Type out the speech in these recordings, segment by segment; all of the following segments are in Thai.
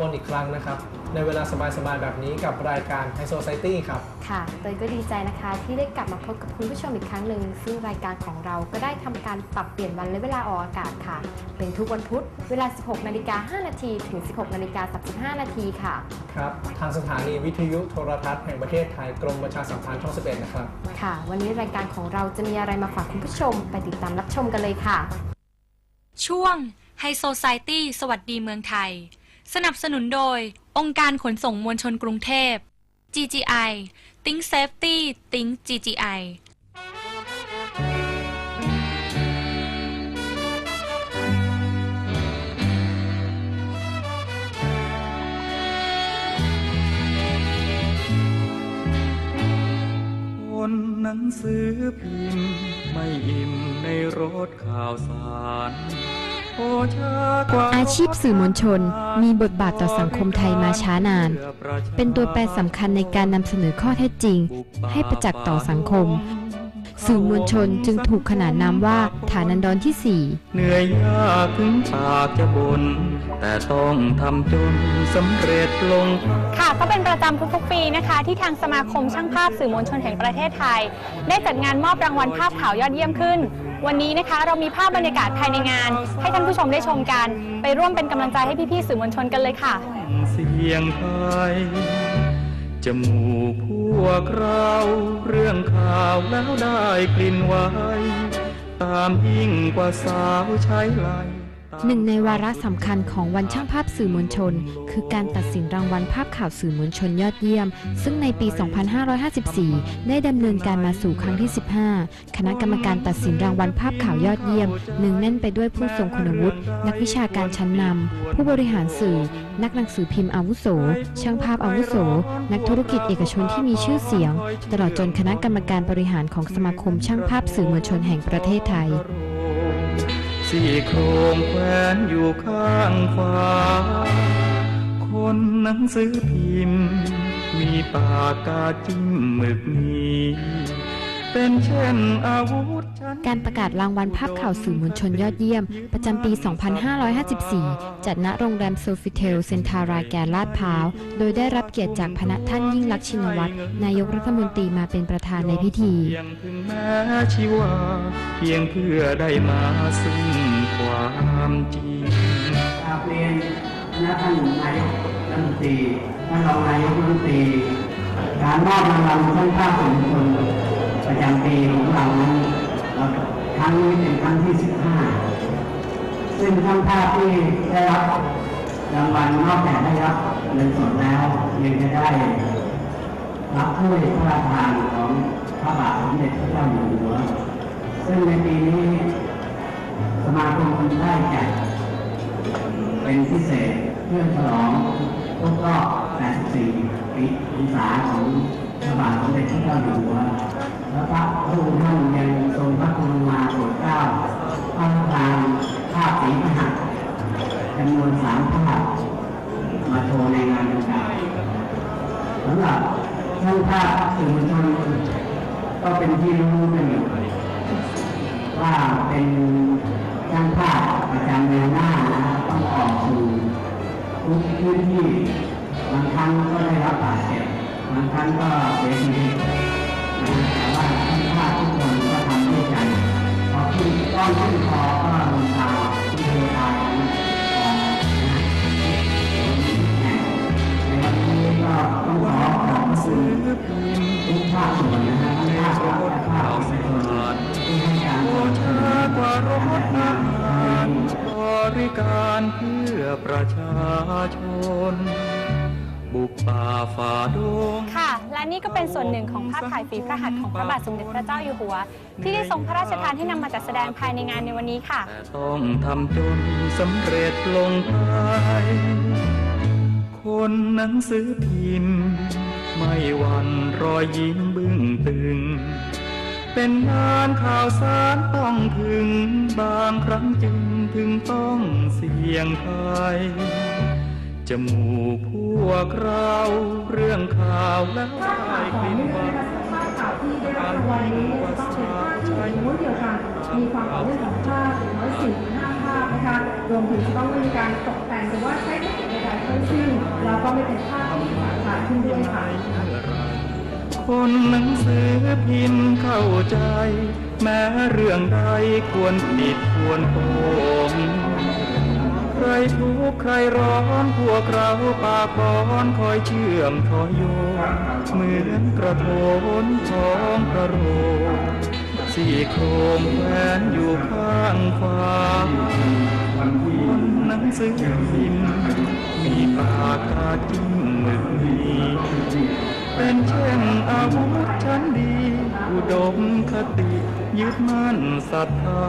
คนอีกครั้งนะครับ ในเวลาสบายๆแบบนี้กับรายการ High Society ครับ ค่ะเตยก็ดีใจนะคะที่ได้กลับมาพบกับคุณผู้ชมอีกครั้งหนึ่ง ซึ่งรายการของเราก็ได้ทำการปรับเปลี่ยนวันและเวลาออกอากาศค่ะ เป็นทุกวันพุธเวลา 16นาฬิกา5นาทีถึง 16นาฬิกา35นาทีค่ะ ครับ ทางสถานีวิทยุโทรทัศน์แห่งประเทศไทยกรมประชาสัมพันธ์ช่อง11นะครับ ค่ะ วันนี้รายการของเราจะมีอะไรมาฝากคุณผู้ชม ไปติดตามรับชมกันเลยค่ะ ช่วงไฮโซไซตี้สวัสดีเมืองไทย สนับสนุนโดย องค์การขนส่งมวลชนกรุงเทพ GGI Think Safety Think GGI คนหนังสือพิมพ์ ไม่อิ่มในรถข่าวสาร อชากว่าอาชีพสื่อมวลชนมีบทบาทต่อสังคมไทยมาช้านาน เป็นตัวแปรสำคัญในการนำเสนอข้อเท็จจริง ให้ประจักษ์ต่อสังคม สื่อมวลชนจึงถูกขนานนามว่าฐานันดรที่4เหนื่อยยากถึงปากจะบน่นแต่ต้องทำจนสำเร็จลง ค่ะก็เป็นประจำทุกๆปีนะคะ ที่ทางสมาคมช่างภาพสื่อมวลชนแห่งประเทศไทย ได้จัดงานมอบรางวัลภาพข่าวยอดเยี่ยมขึ้น วันนี้นะคะเรามีภาพบรรยากาศภายในงาน ให้ท่านผู้ชมได้ชมกัน ไปร่วมเป็นกำลังใจให้พี่ๆสื่อมวลชนกันเลยค่ะ เสียงไทยจมูกพวกเราเรื่องข่าวแล้วได้กลิ่นไว้ ตามยิ่งกว่าสาวใช้ไหล หนึ่งในวาระสำคัญของวันช่างภาพสื่อมวลชน คือการตัดสินรางวัลภาพข่าวสื่อมวลชนยอดเยี่ยม ซึ่งในปี 2554 ได้ดำเนินการมาสู่ครั้งที่ 15 คณะกรรมการตัดสินรางวัลภาพข่าวยอดเยี่ยมหนึ่งแน่นไปด้วยผู้ทรงคุณวุฒินักวิชาการชั้นนำผู้บริหารสื่อ นักหนังสือพิมพ์อาวุโส ช่างภาพอาวุโส นักธุรกิจเอกชนที่มีชื่อเสียง ตลอดจนคณะกรรมการบริหารของสมาคมช่างภาพสื่อมวลชนแห่งประเทศไทย สี่โครงแขวนอยู่ข้างฟ้า คนหนังสือพิมพ์ มีปากกาจิ้มหมึกนี้เป็นเช่นอาวุธชั้นการประกาศรางวัลภาพข่าวสื่อมวลชนยอดเยี่ยม ประจำปี 2554 จัดณโรงแรมโซฟิเทลเซนทาราแกนลาดพร้าว โดยได้รับเกียรติจากพระท่านยิ่งลักษณ์ชินวัตร นายกรัฐมนตรีมาเป็นประธานในพิธีเพียงถึงแม้ชีวาเพียงเพื่อได้มาซึ่ง ความจริงกราบเรียนคณะท่านนายกรัฐมนตรีท่านรองนายกรัฐมนตรีการมอบรางวัลช่างภาพสื่อมวลชนประจำปีของเรานั้นครั้งนี้เป็นครั้งที่ 15 ซึ่งช่างภาพที่ได้รับรางวัลนอกจากได้รับเงินสดแล้วยังจะได้รับถ้วยพระราชทานของพระบาทสมเด็จพระเจ้าอยู่หัวซึ่งในปีนี้ มาคมได้จัดเป็นพิเศษเพื่อฉลองครบรอบ 84 ปีพรรษาของพระบาทสมเด็จพระเจ้าอยู่หัวและพระองค์ท่านยังทรงพระกรุณาโปรดเกล้าพระราชทานภาพสีพระหัตถ์จำนวนสามภาพมาโชว์ในงานดังกล่าวสำหรับช่างภาพสื่อมวลชนก็เป็นที่รู้กันอยู่ว่าเป็น ช่างภาพประจำแนวหน้านะครับต้องออกสู่ทุกพื้นที่บางครั้งก็ได้รับบาดเจ็บบางครั้งก็เสียชีวิตนะแต่ว่าช่างภาพทุกคนก็ทำด้วยใจพอขึ้นก้อนขึ้นคอก็ลงตาที่เทตาของคอนในวันนี้ก็ต้องขอขอบคุณทุกภาคส่วนนะฮะทั้งภาครัฐและภาคเอกชนที่ให้การโอสนับสนุนารเพื่อประชาชน บุกป่าฝ่าดง ค่ะและและนี่ก็เป็นส่วนหนึ่งของภาพถ่ายฝีพระหัตถ์ของพระบาทสมเด็จพระเจ้าอยู่หัว ที่ได้ทรงพระราชทานให้นำมาจัดแสดงภายในงานในวันนี้ค่ะ แต่ต้องทำจนสำเร็จลงไปคนหนังสือพิมพ์ ไม่หวันรอยยิ้มบึ้งตึง เป็นงานข่าวสารต้องถึงบางครั้งจึง ถึงต้องเสี่ยงภัยจมูกพวกเราเรื่องข่าวแล้วได้กลิ่นหวานภาพข่าวที่ได้รับรางวัลนี้เนี่ยจะต้องเป็นภาพที่ม้วนเดียวกัน มีความต่อเนื่องของภาพอย่างน้อยสี่ถึงห้าภาพนะคะรวมถึงจะต้องไม่มีการตกแต่งหรือว่าใช้เทคนิคใดๆทั้งสิ้นแล้วก็ไม่เป็นภาพที่ขาดขาดขึ้นด้วยค่ะคนหนังสือพิมพ์เข้าใจ แม้เรื่องใดควรปิดควรโปงใครทุกข์ใครร้อนพวกเราปากบอนคอยเชื่อมคอยโยงเหมือนกระโถนของพระโรงสี่โครงแขวนอยู่ข้างขวาคนหนังสือพิมพ์มีปากกาจิ้มหมึกมีเป็นเช่นอาวุธชั้นดี อุดมคติ ยึดมั่นศรัทธา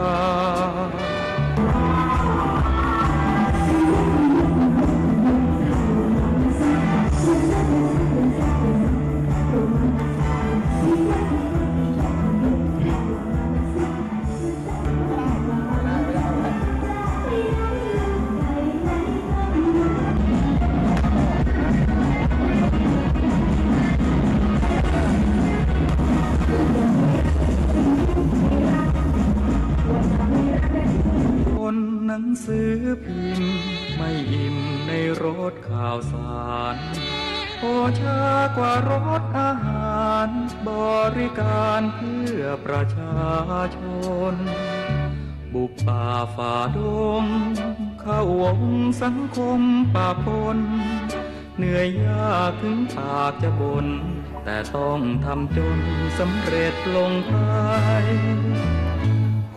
ากจะบน แต่ต้องทำจนสำเร็จลงไป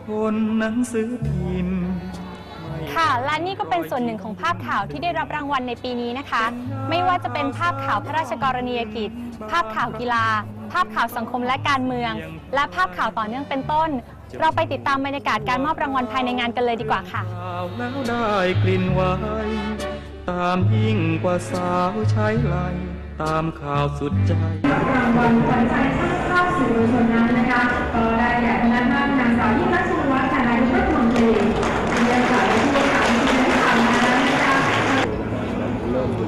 คนหนังสือพิมพ์ไม่ค่ะ และนี่ก็เป็นส่วนหนึ่งของภาพข่าวที่ได้รับรางวัลในปีนี้นะคะ ไม่ว่าจะเป็นภาพข่าวพระราชกรณียกิจ ภาพข่าวกีฬา ภาพข่าวสังคมและการเมือง และภาพข่าวต่อเนื่องเป็นต้น เราไปติดตามบรรยากาศการมอบรางวัลภายในงานกันเลยดีกว่าค่ะข่าวแล้วได้กลิ่นไว้ตามยิ่งกว่าสาวใช้ไล ตามข่าวสุดใจรางวัลขวัญใจช่างภาพสื่อมวลชนนั้นนะคะก็ได้แก่คณะท่านนางสาวยิ่งรักษณ์ชินวัตรค่ะนายกรัฐมนตรีเรียนสายที่ถามที่ได้ถามมานะคะจากบ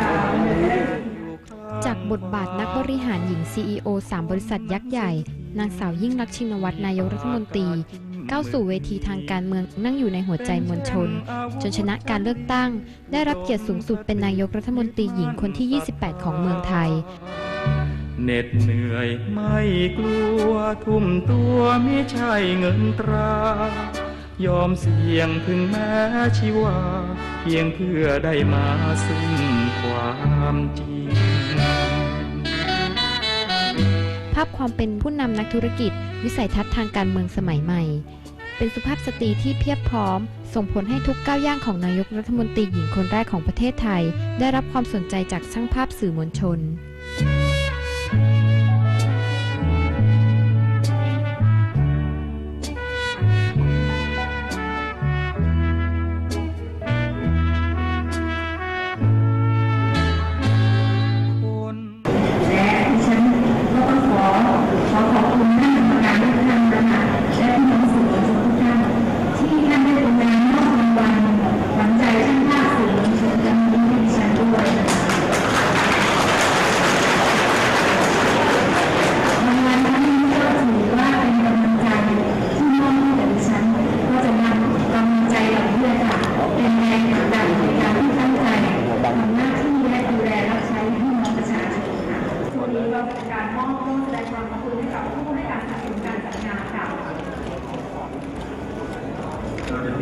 ท บทบาทนักบริหารหญิง CEO 3 บริษัทยักษ์ใหญ่ นางสาวยิ่งรักษณ์ชินวัตรนายกรัฐมนตรี ก้าวสู่เวทีทางการเมืองนั่งอยู่ในหัวใจมวลชน จนชนะการเลือกตั้ง ได้รับเกียรติสูงสุดเป็นนายกรัฐมนตรีหญิงคนที่ 28 ของเมืองไทยเหน็ดเหนื่อยไม่กลัวทุ่มตัวไม่ใช่เงินตรา ยอมเสี่ยงถึงแม้ชีวา เพียงเพื่อได้มาซึ่งความจริงาพความเป็นผู้นำนักธุรกิจ วิสัยทัศน์ทางการเมืองสมัยใหม่ เป็นสุภาพสตรีที่เพียบพร้อม ส่งผลให้ทุกก้าวย่างของนายกรัฐมนตรีหญิงคนแรกของประเทศไทย ได้รับความสนใจจากช่างภาพสื่อมวลชนคน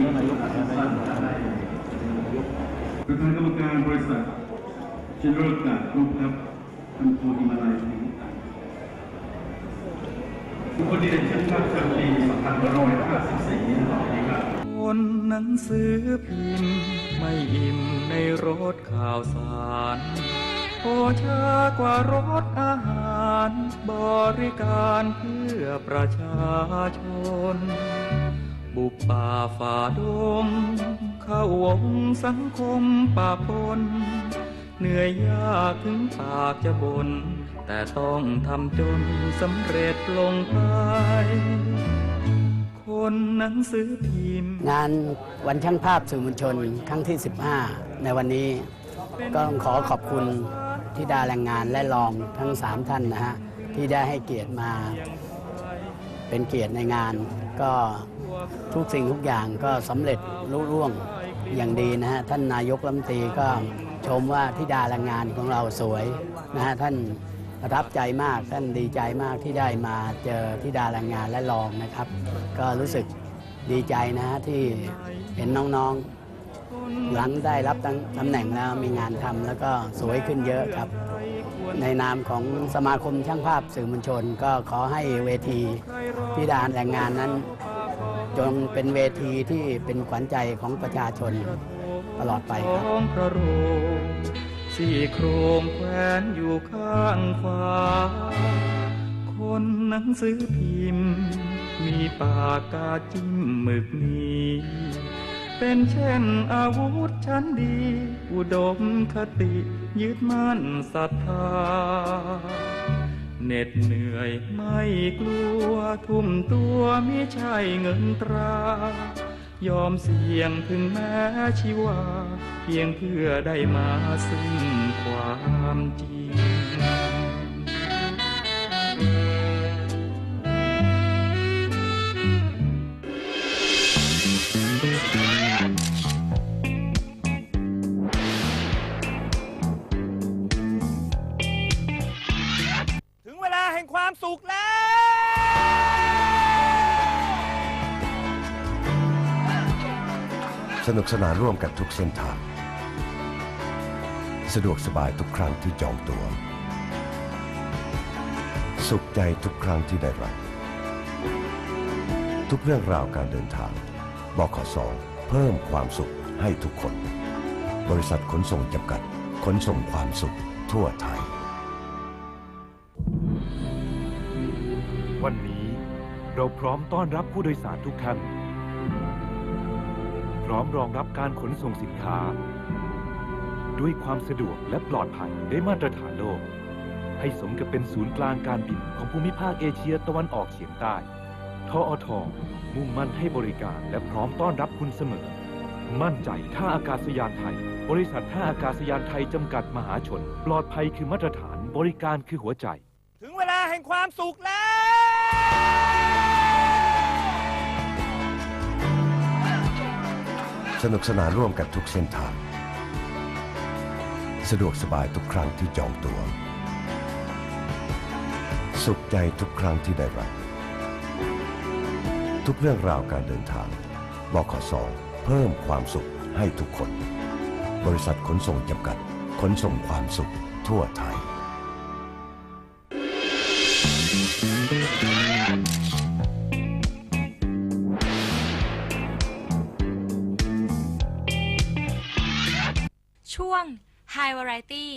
ประธานกรรมการบริษัท General กาดกรุ๊ปครับคุณครูอิมาลัยสิงห์บุคคลดีเด่นเช่นชาติเทอมปี2554นะครับคนหนังสือพิมพ์ไม่อิ่มในรถข่าวสารโอชากว่ารถอาหาร บริการเพื่อประชาชน บุกป่าฝ่าดงเข้าวงสังคมป่าปนเหนื่อยยากถึงปากจะบน แต่ต้องทำจนสำเร็จลงไปคนหนังสือพิมพ์งานวันช่างภาพสื่อมวลชนครั้งที่ 15 ในวันนี้ ก็ต้องขอขอบคุณที่ดาแรงงานและรองทั้ง 3 ท่านนะฮะ ที่ได้ให้เกียรติมาเป็นเกียรติในงานก็ ทุกสิ่งทุกอย่างก็สำเร็จลุล่วงอย่างดีนะฮะท่านนายกรัฐมนตรีก็ชมว่าที่ดาแรงงานของเราสวยนะฮะท่านประทับใจมากท่านดีใจมากที่ได้มาเจอที่ดาแรงงานและรองนะครับ ก็รู้สึกดีใจนะฮะที่เห็นน้องๆ หลังได้รับตำตำแหน่งแล้วมีงานทำแล้วก็สวยขึ้นเยอะครับ ในนามของสมาคมช่างภาพสื่อมวลชน ก็ขอให้เวทีที่ดานแรงงานนั้น จงเป็นเวทีที่เป็นขวัญใจของประชาชนตลอดไปครับ พระโรงสี่โครงแขวนอยู่ข้างฟ้า คนหนังสือพิมพ์ มีปากกาจิ้มหมึกนี้ เป็นเช่นอาวุธชั้นดี อุดมคติยึดมั่นศรัทธา เหน็ดเหนื่อยไม่กลัวทุ่มตัวไม่ใช่เงินตรา ยอมเสี่ยงถึงแม้ชีวา เพียงเพื่อได้มาซึ่งความจริงถึง สนุกสนานร่วมกันทุกเส้นทาง สะดวกสบายทุกครั้งที่จองตัว สุขใจทุกครั้งที่ได้รับ ทุกเรื่องราวการเดินทางบขสเพิ่มความสุขให้ทุกคน บริษัทขนส่งจำกัด ขนส่งความสุขทั่วไทย วันนี้เราพร้อมต้อนรับผู้โดยสารทุกท่าน ร้อมรองรับการขนส่งสินค้า ด้วยความสะดวกและปลอดภัยได้มาตรฐานโลก ให้สมกับเป็นศูนย์กลางการบินของภูมิภาคเอเชียตะวันออกเฉียงใต้ทออทอมุ่งมั่นให้บริการและพร้อมต้อนรับคุณเสมอ มั่นใจท่าอากาศยานไทย บริษัทท่าอากาศยานไทยจำกัดมหาชน ปลอดภัยคือมาตรฐานบริการคือหัวใจ ถึงเวลาแห่งความสุขแล้ว สนุกสนานร่วมกันทุกเส้นทาง สะดวกสบายทุกครั้งที่จองตัว๋ว สุขใจทุกครั้งที่ได้รับ ทุกเรื่องราวการเดินทางบขสเพิ่มความสุขให้ทุกคน บริษัทขนส่งจำกัด ขนส่งความสุขทั่วไทย วาไรตี้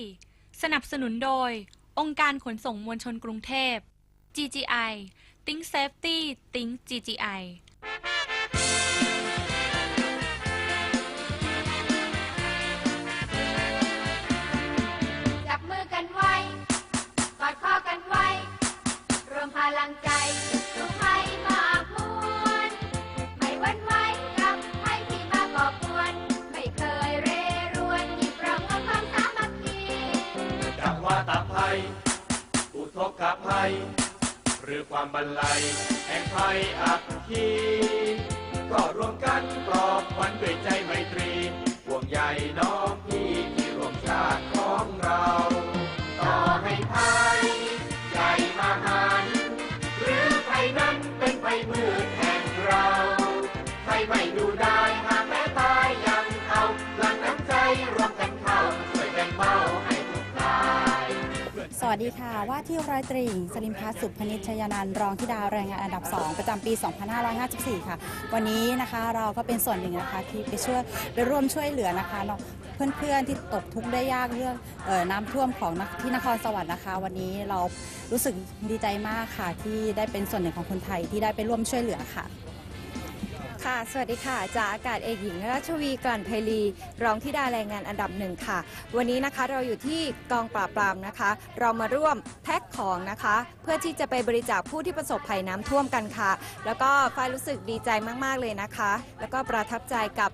สนับสนุนโดย องค์การขนส่งมวลชนกรุงเทพ GGI Think Safety Think GGI ย หรือความบรรลัยแห่งภัยอักขีก็รวมกันปลอบขวัญด้วยใจไมตรีห่วงใยน้องพี่ที่รวมชาติของเรา ต่อให้ภัยใหญ่มาหันหรือภัยนั้นเป็นภัยมือ วัสวัสดีค่ะ ว่าที่ร้อยตริงสลิมพัฒสุพนิชชยานันรองธิดาแรงงานอันดับ 2 ประจำปี 2554 ค่ะ วันนี้นะคะเราก็เป็นส่วนหนึ่งนะคะที่ไปช่วยไปร่วมช่วยเหลือนะคะเนาะเพื่อนๆที่ตกทุกข์ได้ยากเรื่องออน้ำท่วมของที่นครสวรรค์นะคะ วันนี้เรารู้สึกดีใจมากค่ะที่ได้เป็นส่วนหนึ่งของคนไทยที่ได้ไปร่วมช่วยเหลือค่ะ ค่ะ สวัสดีค่ะจากอากาศเอกหญิงราชวีกลั่นไพลี รองที่ดาแรงงานอันดับหนึ่งค่ะ วันนี้นะคะเราอยู่ที่กองปราบปรามนะคะ เรามาร่วมแพ็คของนะคะ เพื่อที่จะไปบริจาคผู้ที่ประสบภัยน้ำท่วมกันค่ะ แล้วก็ฝ้ายรู้สึกดีใจมาก ๆ เลยนะคะ แล้วก็ประทับใจกับ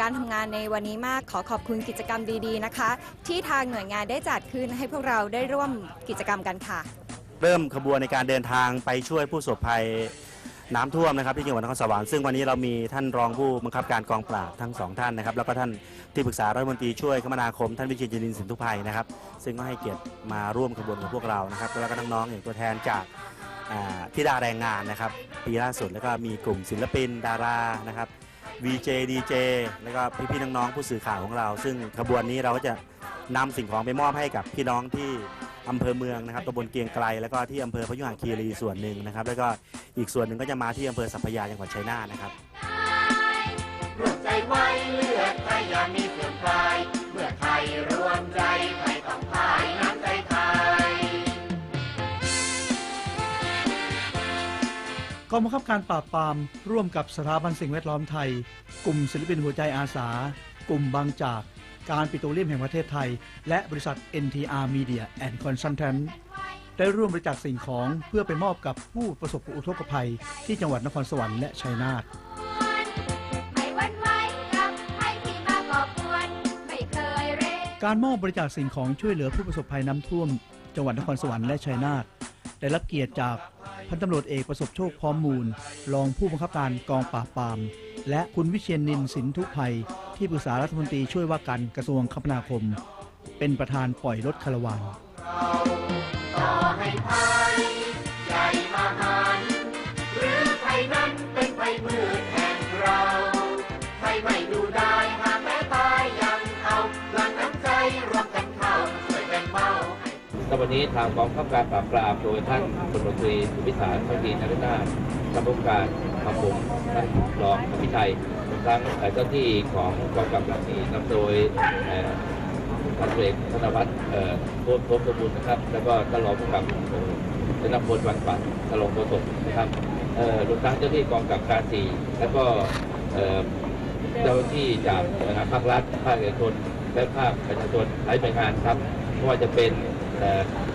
การทำงานในวันนี้มากขอขอบคุณกิจกรรมดีๆนะคะ ที่ทางหน่วยงานได้จัดขึ้นให้พวกเราได้ร่วมกิจกรรมกันค่ะ เริ่มขบวนในการเดินทางไปช่วยผู้ประสบภัย น้ำท่วมนะครับที่จังหวัดนครสวรรค์ซึ่งวันนี้เรามีท่านรองผู้บังคับการกองปราบทั้งสองท่านนะครับแล้วก็ท่านที่ปรึกษารัฐมนตรีช่วยคมนาคม ท่านวิเชียรจินินทร์สินทุพัยนะครับ ซึ่งก็ให้เกียรติมาร่วมขบวนกับพวกเรานะครับแล้วก็น้องๆอย่างตัวแทนจากอ่าที่ดาแรงงานนะครับปีล่าสุดแล้วก็มีกลุ่มศิลปินดารานะครับ VJ DJ แล้วก็พี่ๆน้องๆผู้สื่อข่าวของเรา ซึ่งขบวนนี้เราก็จะนำสิ่งของไปมอบให้กับพี่น้องที่ อำเภอเมืองนะครับตำบลเกรียงไกรแล้วก็ที่อำเภอพยุหคีรีส่วนหนึ่งนะครับ แล้วก็อีกส่วนหนึ่งก็จะมาที่อำเภอสัพพยาจังหวัดชัยนาทนะครับรวมใจไว้เลือดไทยอย่ามีเสื่อมคลายเมื่อไทยรวมใจไทยต้องพายน้ำใจไทยกองบังคับการปราบปราม ร่วมกับสถาบันสิ่งแวดล้อมไทย กลุ่มศิลปินหัวใจอาสา กลุ่มบางจาก การปิโตรเลียมแห่งประเทศไทย และบริษัท NTR Media and Consultant ได้ร่วมบริจาคสิ่งของเพื่อไปมอบกับผู้ประสบอุทกภัย ที่จังหวัดนครสวรรค์และชัยนาทกาก่อกวนไม่เคยเร่การมอบบริจาคสิ่งของช่วยเหลือผู้ประสบภัยน้ำท่วม จังหวัดนครสวรรค์และชัยนาทได้รับเกียรติจาก พันตำรวจเอกประสบโชคพร้อมมูล รองผู้บังคับการกองปราบปราม และคุณวิเชียนนินสินทุภัย ที่ปรึกษารัฐมนตรีช่วยว่าการกระทรวงคมนาคม เป็นประธานปล่อยรถคาราวาน วันนี้ทางกองขับการปราบปรามโดยท่านพลตรีสุพิสารพักดีนรนาถกรรมการขับผมท่านรองพิชัยรวมทั้งเจ้าที่ของกองกำลังนี้นำโดยพันเอกธนวัฒน์โคตรโคตรบูรณ์นะครับ แล้วก็ท่านรองผู้กำกับเอ่อธนพลวันปัดท่านรองโฆษกนะครับรวมทั้งเจ้าที่กองกับการสี่แล้วก็เจ้าที่จากภาครัฐภาคเอกชนและภาคประชาชนหลายหน่วยงานครับไม่ว่าจะเป็น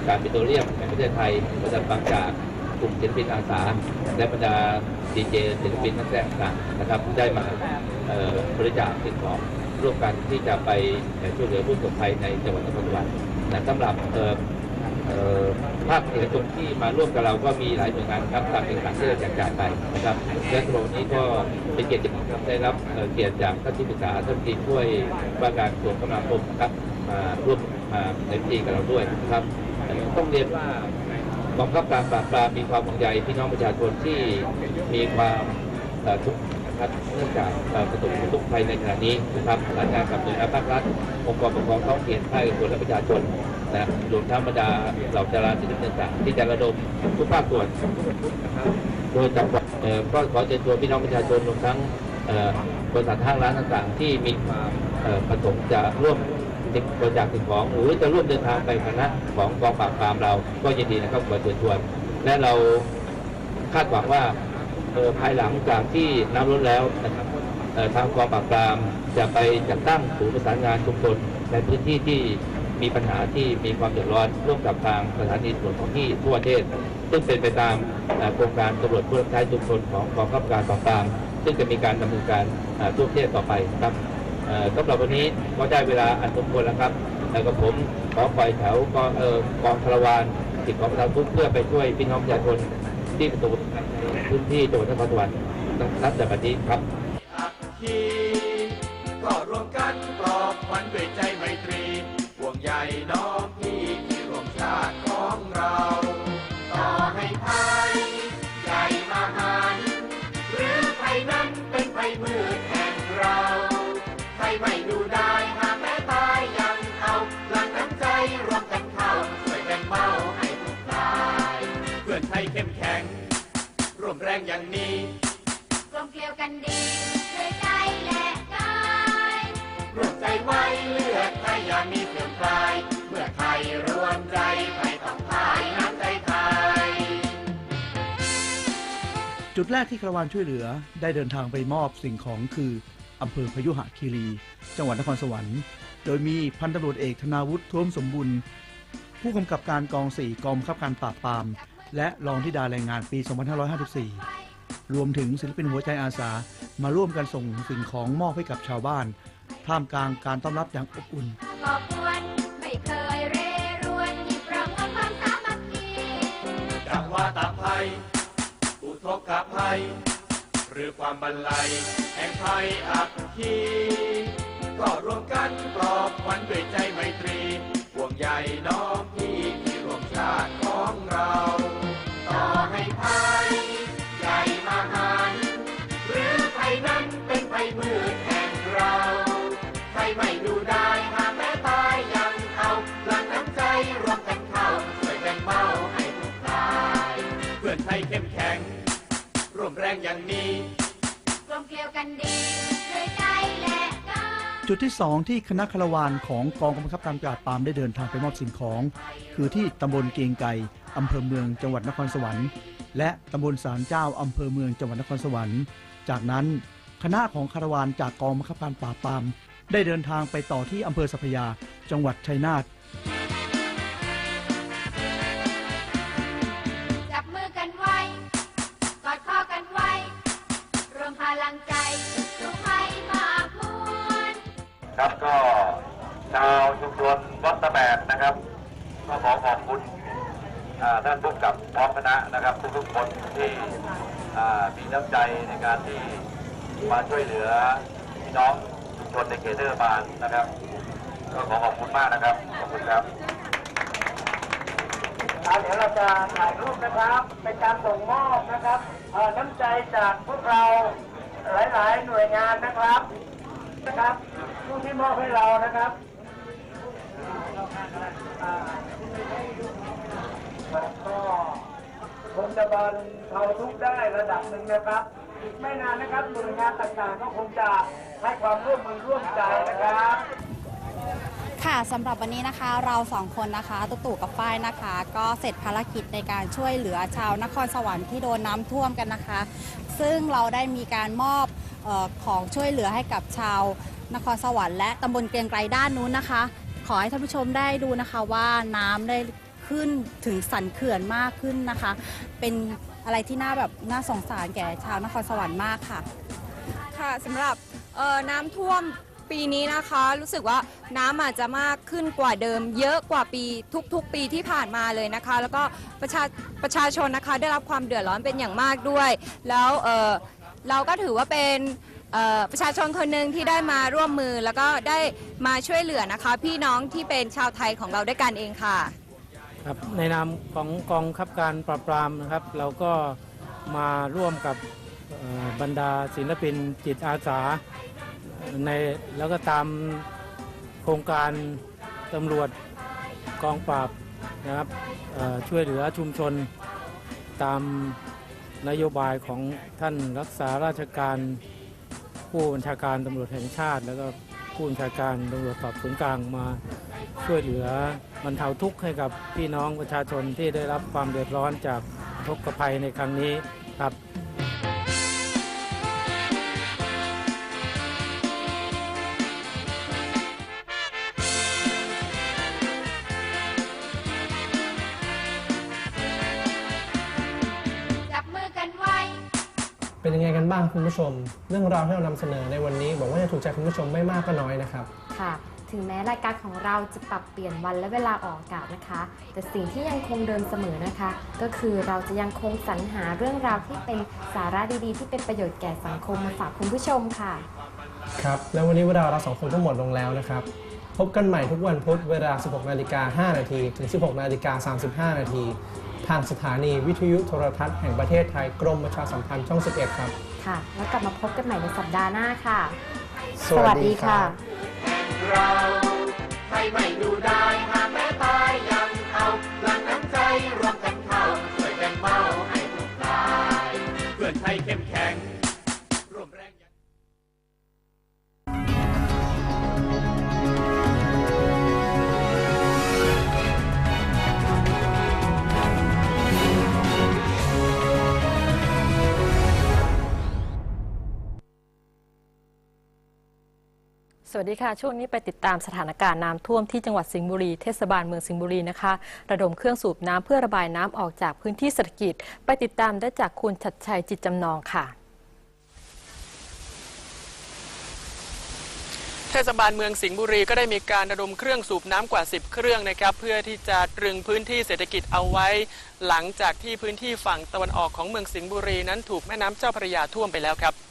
การปิโตรเลียมแห่งประเทศไทยบริษัทบางจากกลุ่มศิลปินอาสา และบรรดาดีเจศิลปินนักแสดงต่างนะครับ ได้มาบริจาคสิ่งของร่วมกันที่จะไปช่วยเหลือผู้ประสบภัยในจังหวัดนครสวรรค์นะสำหรับภาคเอกชนที่มาร่วมกับเราก็มีหลายหน่วยงานครับตามเอกสารที่เราแจกจ่ายไปนะครับและตรงนี้ก็เป็นเกียรติอย่างยิ่งครับได้รับเกียรติจากท่านที่ปรึกษาท่านที่ช่วยว่าการกระทรวงคมนาคมนะครับมาร่วม ในพิธีกับเราด้วยนะครับต้องเรียนว่ากองทัพการปราบปรามมีความห่วงใยพี่น้องประชาชนที่มีความทุกข์นะครับเนื่องจากประสบทุกข์ภัยในขณะนี้นะครับหลังจากกับหน่วยงานภาครัฐองค์กรปกครองท้องถิ่นภาคเอกชนและประชาชนนะรวมทั้งบรรดาเหล่าดาราศิลปินต่างๆที่จะระดมทุกภาคส่วนโดยจังหวัดก็ขอเชิญชวนพี่น้องประชาชนรวมทั้งบริษัทห้างร้านต่างๆ ที่มีความประสงค์จะร่วม ติดบริจาคสิ่งของหรือจะร่วมเดินทางไปคณะของกองปราบปรามเราก็ยินดีนะครับขอเชิญชวน และเราคาดหวังว่าภายหลังจากที่น้ำลดแล้วนะครับทางกองปราบปรามจะไปจัดตั้งศูนย์ประสานงานชุมชนในพื้นที่ที่มีปัญหาที่มีความเดือดร้อนร่วมกับทางสถานีตำรวจของที่ทั่วประเทศ ซึ่งเป็นไปตามโครงการตำรวจผู้รับใช้ชุมชนของกองขับการปราบปรามซึ่งจะมีการดำเนินการทั่วประเทศต่อไปครับ สำหรับวันนี้ก็ได้เวลาอันสมควรแล้วครับแล้วก็ผมขอปล่อยแถวกองกองคาราวานติดของประชาชนเพื่อไปช่วยพี่น้องประชาชนที่ประสบพื้นที่จังหวัดนครสวรรค์นับแต่บัดนี้ครับทีก็รวมกันปลอบขวัญด้วยใจไมตรีห่วงใยน้องพี่ที่รวมชาติของเรา ต่อให้ภัยันดีเพื่อใจและกายรวมใจไว้เลือดไทยอย่ามีเสื่อมคลาย เมื่อไทยรวมใจไทยต้องพายน้ำใจไทย จุดแรกที่คารวานช่วยเหลือได้เดินทางไปมอบสิ่งของคืออำเภอพยุหะคีรี จังหวัดนครสวรรค์ โดยมีพันตำรวจเอกธนาวุฒิท้วมสมบุญผู้กำกับการกองสี่กองบัคับการปราบปราม และรองที่ดาแรงงานปี 2554 รวมถึงศิลปินหัวใจอาสา มาร่วมกันส่งสิ่งของมอบให้กับชาวบ้าน ท่ามกลางการต้อนรับอย่างอบอุ่นก่อกวนไม่เคยเรรวนหยิบประมวลความสามัคคีดังว่าตาภัยอุทกภัย หรือความบรรลัยแห่งภัยอักคีก็รวมกันปลอบขวัญด้วยใจไมตรี ห่วงใยน้องพี่ที่รวมชาติของเรา ต่อให้ภัย วมแรงอย่างนี้ กลมเกลียวกันดีด้วยใจและกาย จุดที่ 2 ที่คณะคารวานของกองกำลังคับการปราบปรามได้เดินทางไปมอบสิ่งของ คือที่ตำบลเกียงไก่อำเภอเมืองจังหวัดนครสวรรค์ และตำบลสารเจ้าอำเภอเมืองจังหวัดนครสวรรค์ จากนั้นคณะของคารวานจากกองบังคับการปราบปราม ได้เดินทางไปต่อที่อำเภอสัพพยา จังหวัดชัยนาท มาช่วยเหลือพี่น้องชุมชนในเขตเทศบาลนะครับ ก็ขอขอบคุณมากนะครับ ขอบคุณครับเดี๋ยวเราจะถ่ายรูปนะครับ เป็นการส่งมอบนะครับน้ำใจจากพวกเราหลาย ๆ หน่วยงานนะครับนะครับผู้ที่มอบให้เรานะครับก็คงจะบรรเทาทุกข์ได้ระดับหนึ่งนะครับ อีกไม่นานนะครับหน่วยงานต่างๆก็คงจะให้ความร่วมมือร่วมใจนะครับ ค่ะสำหรับวันนี้นะคะเราสองคนนะคะตุ๊ตู่กับฝ้ายนะคะ ก็เสร็จภารกิจในการช่วยเหลือชาวนครสวรรค์ที่โดนน้ำท่วมกันนะคะ ซึ่งเราได้มีการมอบเออของช่วยเหลือให้กับชาวนครสวรรค์และตำบลเกรียงไกรด้านนู้นนะคะ ขอให้ท่านผู้ชมได้ดูนะคะว่าน้ำได้ขึ้นถึงสันเขื่อนมากขึ้นนะคะ เป็น อะไรที่น่าแบบน่าสงสารแก่ชาวนครสวรรค์มากค่ะ ค่ะสำหรับเอ่อน้ำท่วมปีนี้นะคะ รู้สึกว่าน้ำอาจจะมากขึ้นกว่าเดิม เยอะกว่าปีทุกๆ ปีที่ผ่านมาเลยนะคะ แล้วก็ประชาประชาชนนะคะได้รับความเดือดร้อนเป็นอย่างมากด้วย แล้วเอ่อเราก็ถือว่าเป็นเอ่อประชาชนคนหนึ่งที่ได้มาร่วมมือแล้วก็ได้มาช่วยเหลือนะคะ พี่น้องที่เป็นชาวไทยของเราด้วยกันเองค่ะ ครับในนามของกองคับการปราบปรามนะครับ เราก็มาร่วมกับบรรดาศิลปินจิตอาสาในแล้วก็ตามโครงการตำรวจกองปราบนะครับช่วยเหลือชุมชนตามนโยบายของท่านรักษาราชการผู้บัญชาการตำรวจแห่งชาติ แล้วก็ผู้บัญชาการตำรวจสอบสวนกลางมา ช่วยเหลือบรรเทาทุกข์ให้กับพี่น้องประชาชนที่ได้รับความเดือดร้อนจากอุทกภัยในครั้งนี้ครับจับมือกันไว้เป็นยังไงกันบ้างคุณผู้ชม เรื่องราวที่เรานำเสนอในวันนี้บอกว่าจะถูกใจคุณผู้ชมไม่มากก็น้อยนะครับ ค่ะ ถึงแม้รายการของเราจะปรับเปลี่ยนวันและเวลาออกอากาศนะคะ แต่สิ่งที่ยังคงเดิมเสมอนะคะ ก็คือเราจะยังคงสรรหาเรื่องราวที่เป็นสาระดีๆ ที่เป็นประโยชน์แก่สังคมมาฝากคุณผู้ชมค่ะ ครับ แล้ววันนี้เวลาเราสองคนก็หมดลงแล้วนะครับ พบกันใหม่ทุกวันพุธเวลา 16 นาฬิกา 5 นาที ถึง 16 นาฬิกา 35 นาที ทางสถานีวิทยุโทรทัศน์แห่งประเทศไทยกรมประชาสัมพันธ์ช่อง 11 ครับ ค่ะ แล้วกลับมาพบกันใหม่ในสัปดาห์หน้าค่ะ สวัสดีครับ เราใครไม่ดูได้หากแม้ตายยังเอาหลังน้ำใจรวมกันเท่าช่วยแบ่งเบาให้ทุกทายเพื่อนไทยเข้มแข็ง วัสดีค่ะ ช่วงนี้ไปติดตามสถานการณ์น้ำท่วมที่จังหวัดสิงห์บุรีเทศบาลเมืองสิงห์บุรีนะคะ ระดมเครื่องสูบน้ำเพื่อระบายน้ำออกจากพื้นที่เศรษฐกิจ ไปติดตามได้จากคุณชัดชัยจิตจำนองค่ะ เทศบาลเมืองสิงห์บุรีก็ได้มีการระดมเครื่องสูบน้ำกว่า 10 เครื่องนะครับ เพื่อที่จะตรึงพื้นที่เศรษฐกิจเอาไว้ หลังจากที่พื้นที่ฝั่งตะวันออกของเมืองสิงห์บุรีนั้นถูกแม่น้ำเจ้าพระยาท่วมไปแล้วครับ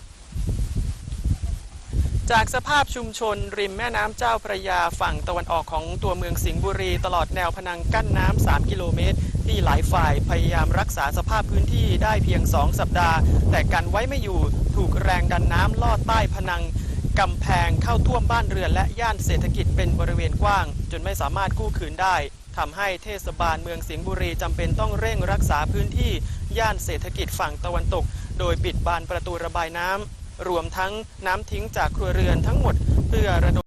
จากสภาพชุมชนริมแม่น้ำเจ้าพระยาฝั่งตะวันออกของตัวเมืองสิงห์บุรี ตลอดแนวพนังกั้นน้ำ 3 กิโลเมตร ที่หลายฝ่ายพยายามรักษาสภาพพื้นที่ได้เพียง 2 สัปดาห์ แต่กันไว้ไม่อยู่ถูกแรงดันน้ำลอดใต้พนังกำแพงเข้าท่วมบ้านเรือนและย่านเศรษฐกิจเป็นบริเวณกว้าง จนไม่สามารถกู้คืนได้ทำให้เทศบาลเมืองสิงห์บุรีจำเป็นต้องเร่งรักษาพื้นที่ย่านเศรษฐกิจฝั่งตะวันตก โดยปิดบานประตูระบายน้ำ รวมทั้งน้ำทิ้งจากครัวเรือนทั้งหมดเพื่อระดม